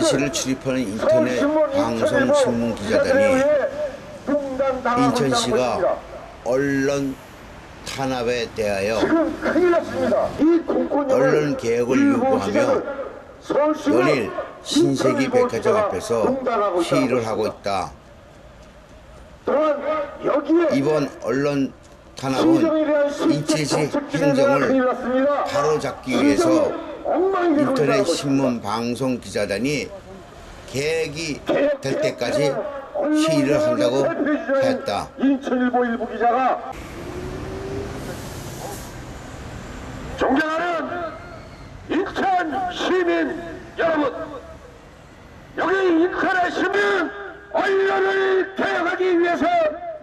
인천시를 출입하는 인터넷 방송 신문 기자단이 인천시가 언론 탄압에 대하여 언론 개혁을 요구하며 연일 신세기 백화점 앞에서 시위를 하고 있다. 이번 언론 탄압은 큰일 행정을. 바로잡기 위해서 인터넷 신문 방송 기자단이 계획이 될 때까지 시위를 한다고 했다. 인천일보 일부 기자가 존경하는 인천 시민 여러분 여기 인천의 시민 언론을 개혁하기 위해서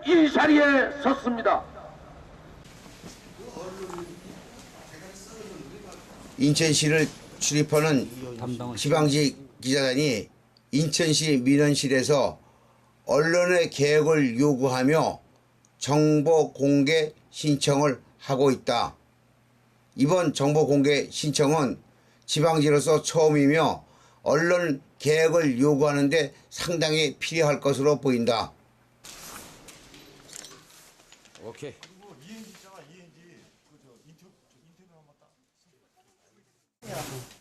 이 자리에 섰습니다. 인천시를 출입하는 지방지 기자단이 인천시 민원실에서 언론의 개혁을 요구하며 정보 공개 신청을 하고 있다. 이번 정보 공개 신청은 지방지로서 처음이며 언론 개혁을 요구하는데 상당히 필요할 것으로 보인다. 오케이. 이행